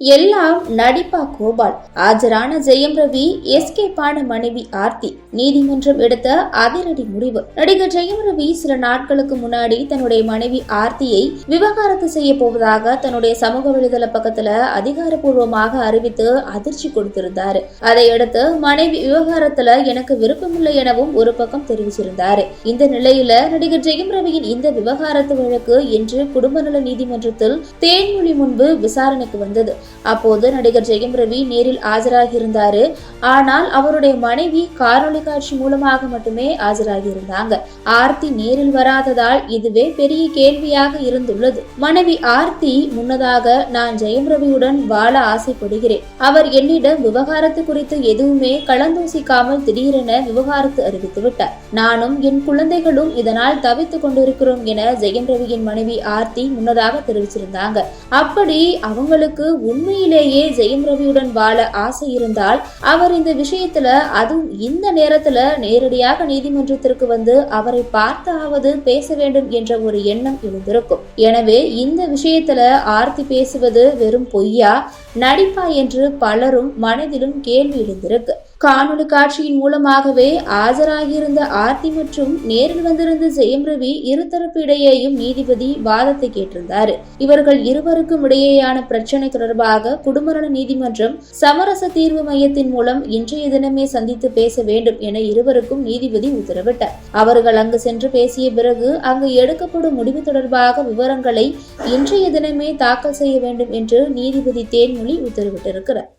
எல்லாம் நடிப்பா கோபால். ஆஜரான ஜெயம் ரவி எஸ்கேப்பான மனைவி ஆர்த்தி. நீதிமன்றம் எடுத்த அதிரடி முடிவு. நடிகர் ஜெயம் ரவி சில நாட்களுக்கு முன்னாடி தன்னுடைய மனைவி ஆர்த்தியை விவகாரத்து செய்ய போவதாக தன்னுடைய சமூக வலைதள பக்கத்துல அதிகாரப்பூர்வமாக அறிவித்து அதிர்ச்சி கொடுத்திருந்தாரு. அதையடுத்து மனைவி விவகாரத்துல எனக்கு விருப்பமில்லை எனவும் ஒரு பக்கம் தெரிவிச்சிருந்தாரு. இந்த நிலையில நடிகர் ஜெயம் ரவியின் இந்த விவகாரத்து வழக்கு இன்று குடும்ப நல நீதிமன்றத்தில் தேன்மொழி முன்பு விசாரணைக்கு வந்தது. அப்போது நடிகர் ஜெயம் ரவி நேரில் ஆஜராகியிருந்தாரு. ஆனால் அவருடைய மனைவி காணொலி காட்சி மூலமாக மட்டுமே ஆஜராகியிருந்தாங்க. ஆர்த்தி நேரில் வராததால் இதுவே பெரிய கேள்வியாக இருந்துள்ளது. மனைவி ஆர்த்தி முன்னதாக நான் ஜெயம் ரவியுடன் வாழ ஆசைப்படுகிறேன். அவர் என்னிடம் விவகாரத்து குறித்து எதுவுமே கலந்தூசிக்காமல் திடீரென விவகாரத்து அறிவித்து விட்டார். நானும் என் குழந்தைகளும் இதனால் தவித்துக் கொண்டிருக்கிறோம் என ஜெயம் ரவியின் மனைவி ஆர்த்தி முன்னதாக தெரிவிச்சிருந்தாங்க. அப்படி அவங்களுக்கு உண்மையிலேயே ஜெயம் ரவியுடன் வாழ ஆசை இருந்தால் அவர் இந்த விஷயத்துல அதுவும் இந்த நேரத்துல நேரடியாக நீதிமன்றத்திற்கு வந்து அவரை பார்த்தாவது பேச வேண்டும் என்ற ஒரு எண்ணம் எழுந்திருக்கும். எனவே இந்த விஷயத்துல ஆர்த்தி பேசுவது வெறும் பொய்யா? நடிப்பா என்று பலரும் மனதிலும் கேள்வி எழுந்திருக்கு. காணொலி காட்சியின் மூலமாகவே ஆஜராகியிருந்த ஆர்த்தி மற்றும் நேரில் வந்திருந்த ஜெயம் ரவி இருதரப்பு இடையேயும் நீதிபதி வாதத்தை கேட்டிருந்தார். இவர்கள் இருவருக்கும் இடையேயான பிரச்சனை தொடர்பாக குடும்பநல நீதிமன்றம் சமரச தீர்வு மையத்தின் மூலம் இன்றைய தினமே சந்தித்து பேச வேண்டும் என இருவருக்கும் நீதிபதி உத்தரவிட்டார். அவர்கள் அங்கு சென்று பேசிய பிறகு அங்கு எடுக்கப்படும் முடிவு தொடர்பாக விவரங்களை இன்றைய தினமே தாக்கல் செய்ய வேண்டும் என்று நீதிபதி தேன்மொழி உத்தரவிட்டிருக்கிறார்.